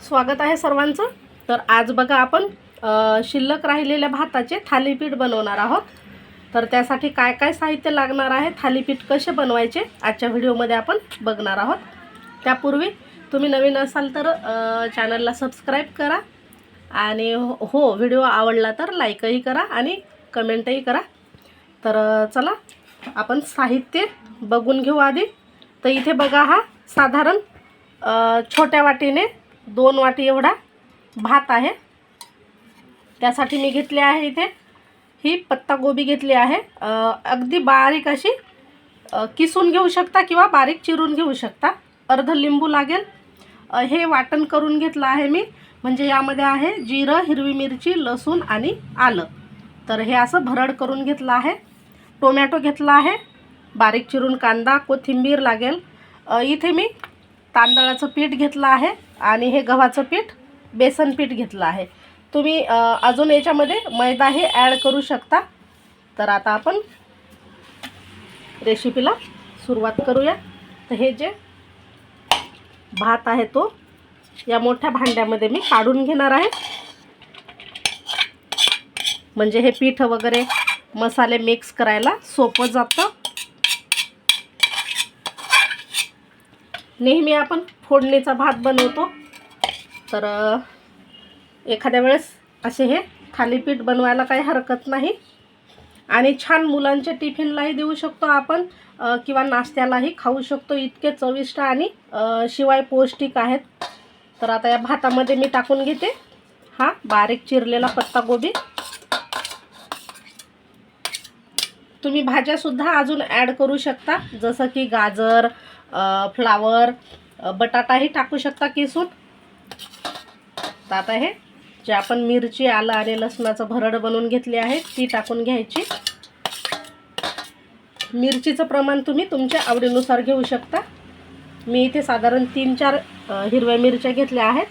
स्वागत आहे सर्वांचं. तर आज बघा आपण शिल्लक राहिलेल्या भाताचे थालीपीठ बनवणार आहोत. तर त्यासाठी काय काय साहित्य लागणार आहे थालीपीठ कसे बनवायचे आजच्या व्हिडिओमध्ये आपण बघणार आहोत. त्यापूर्वी तुम्ही नवीन असाल तर चॅनलला सबस्क्राईब करा आणि हो हो, व्हिडिओ आवडला तर लाईकही करा आणि कमेंटही करा. तर चला आपण साहित्य बघून घेऊ आधी. तर इथे बघा हा साधारण छोट्या वाटीने दोन वाटी एवढा भात आहे. त्यासाठी मी घेतले आहे इथे. ही पत्तागोबी घेतली आहे. अगदी बारीक अशी किसून घेऊ शकता किंवा बारीक चिरून घेऊ शकता. अर्ध लिंबू लागेल. हे वाटण करून घेतलं आहे मी. म्हणजे यामध्ये आहे जिरं हिरवी मिरची लसूण आणि आलं. तर हे असं भरड करून घेतलं आहे. टोमॅटो घेतला आहे. बारीक चिरून कांदा कोथिंबीर लागेल. इथे मी तांदळाचं पीठ घेतलं आहे आणि हे गव्हाचं पीठ बेसन पीठ घेतलं आहे. तुम्ही अजून याच्यामध्ये मैदाही ॲड करू शकता. तर आता आपण रेसिपीला सुरुवात करूया. तर हे जे भात आहे तो या मोठ्या भांड्यामध्ये मी काढून घेणार आहे. म्हणजे हे पीठ वगैरे मसाले मिक्स करायला सोपं जातं. नेहमी आपण फोडणीचा भात बनवतो. तर एखाद्या वेळेस असे हे थालीपीठ बनवायला काही हरकत नाही. आणि छान मुलांच्या टिफिनलाही देऊ शकतो आपण किंवा नाश्त्यालाही खाऊ शकतो. इतके चविष्ट आणि शिवाय पौष्टिक आहेत. तर आता या भातामध्ये मी टाकून घेते. हा बारीक चिरलेला पत्तागोबी तुम्ही भाज्यासुद्धा अजून ॲड करू शकता. जसं की गाजर फ्लावर बटाटाही टाकू शकता किसून. तर आता हे जे आपण मिरची आलं आणि लसणाचं भरड बनवून घेतली आहे ती टाकून घ्यायची. मिरचीचं प्रमाण तुम्ही तुमच्या आवडीनुसार घेऊ शकता. मी इथे साधारण तीन चार हिरव्या मिरच्या घेतल्या आहेत.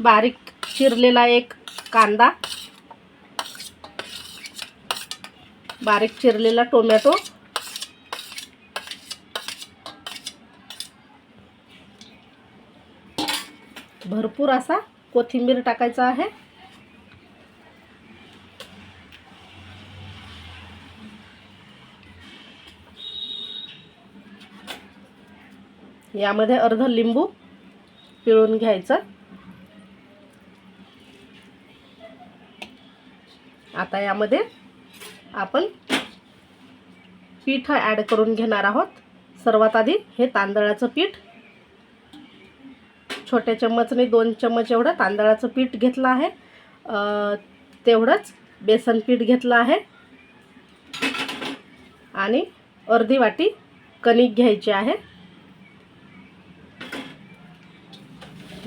बारीक चिरलेला एक कांदा. बारीक चिरलेला टोमॅटो. भरपूर असा कोथिंबीर टाकायचा आहे. यामध्ये अर्ध लिंबू पिळून घ्यायचं. आता यामध्ये आपण पीठ ॲड करून घेणार आहोत. सर्वात आधी हे तांदळाचं पीठ छोट्या चम्मचने दोन चम्मच एवढं तांदळाचं पीठ घेतलं आहे. तेवढंच बेसन पीठ घेतलं आहे. आणि अर्धी वाटी कणिक घ्यायची आहे.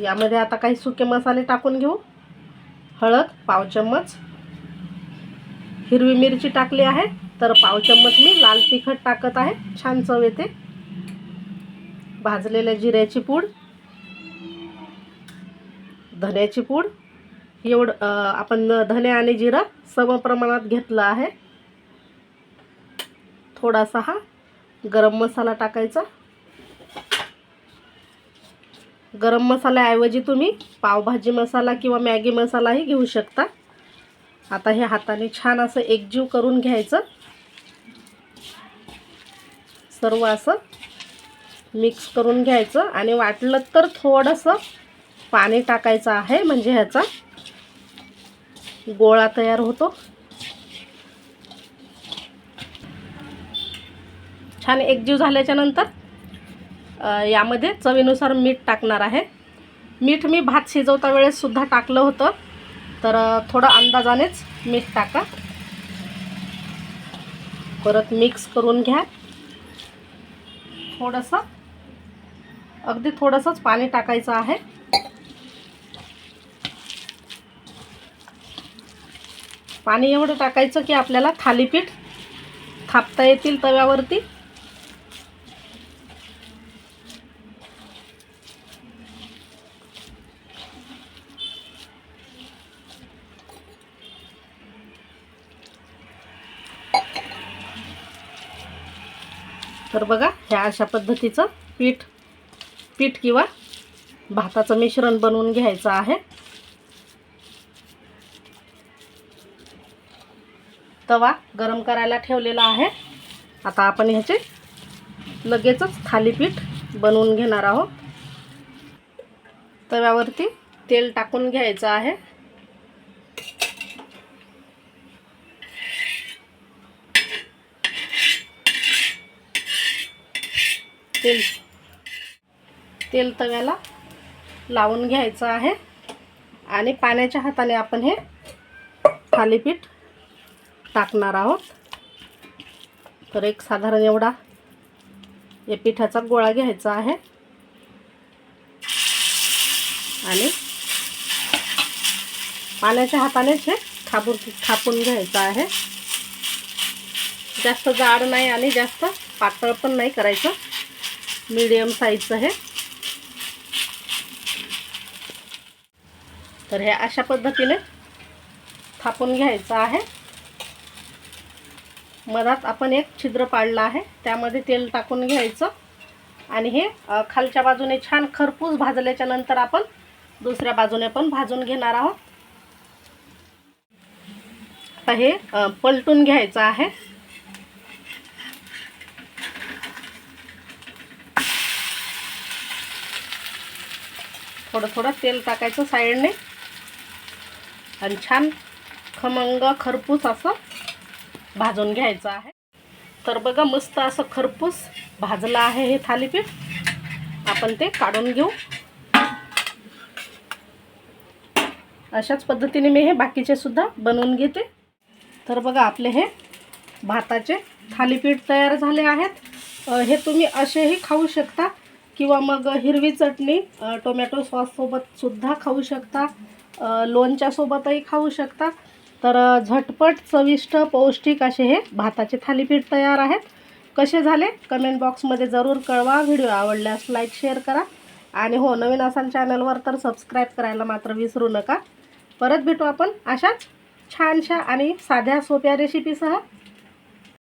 यामध्ये आता काही सुके मसाले टाकून घेऊ. हळद पाव चम्मच. हिरवी मिरची टाकली आहे तर पाव चम्मच मी लाल तिखट टाकत आहे. छान चव येते. भाजलेल्या जिऱ्याची पूड. धन्याची पूड. एवढं आपण धने आणि जिरा सम प्रमाणात घेतलं आहे. थोडासा हा गरम मसाला टाकायचा. गरम मसाल्याऐवजी तुम्ही पावभाजी मसाला किंवा मॅगी मसालाही घेऊ शकता. आता हे हाताने छान असं एकजीव करून घ्यायचं. सर्व असं मिक्स करून घ्यायचं आणि वाटलं तर थोडंसं पाणी टाकायचं आहे म्हणजे ह्याचा गोळा तयार होतो. छान एकजीव झाल्याच्यानंतर यामध्ये चवीनुसार मीठ टाकणार आहे. मीठ मी भात शिजवता वेळेससुद्धा टाकलं होतं तर थोडं अंदाजानेच मीठ टाका. परत मिक्स करून घ्या. थोडंसं अगदी थोडंसंच पाणी टाकायचं आहे. पाणी एवढं टाकायचं की आपल्याला थालीपीठ थापता येतील तव्यावरती. तर बघा ह्या अशा पद्धतीचं पीठ पीठ किंवा भाताचं मिश्रण बनवून घ्यायचं आहे. तवा गरम करायला ठेवलेला आहे. आता आपण ह्याचे लगेचच थालीपीठ बनवून घेणार आहोत. तव्यावरती तेल टाकून घ्यायचं आहे. तेल तेल तव्याला लावून घ्यायचं आहे. आणि पाण्याच्या हाताने आपण हे थालीपीठ टाकणार आहोत. तर एक साधारण एवढा या पिठाचा गोळा घ्यायचा आहे. आणि पाण्याच्या हातानेच हे खापून थापून घ्यायचं आहे. जास्त जाड नाही आणि जास्त पातळ पण नाही करायचं. मीडियम साईजचं हे. तर हे अशा पद्धतीने थापून घ्यायचं आहे. मधात आपण एक छिद्र पाडलं आहे त्यामध्ये तेल टाकून घ्यायचं. आणि हे खालच्या बाजूने छान खरपूस भाजल्याच्या नंतर आपण दुसऱ्या बाजूने पण भाजून घेणार आहोत. आता हे पलटून घ्यायचं आहे. थोडं थोडं तेल टाकायचं साईडने. आणि छान खमंग खरपूस असं भाजून घ्यायचं आहे. तर बघा मस्त असं खरपूस भाजलं आहे हे थालीपीठ. आपण ते काढून घेऊ. अशाच पद्धतीने मी हे बाकीचे सुद्धा बनवून घेते. तर बघा आपले हे भाताचे थालीपीठ तयार झाले आहेत. हे तुम्ही असेही खाऊ शकता किंवा मग हिरवी चटणी टोमॅटो सॉससोबतसुद्धा खाऊ शकता. लोणच्यासोबतही खाऊ शकता. तर झटपट चविष्ट पौष्टिक असे हे भाताचे थालीपीठ तयार आहेत. कसे झाले? कमेंट बॉक्समध्ये जरूर कळवा. व्हिडिओ आवडल्यास लाईक शेअर करा. आणि हो नवीन असाल चॅनलवर तर सबस्क्राईब करायला मात्र विसरू नका. परत भेटू आपण अशाच छानशा आणि साध्या सोप्या रेसिपीसह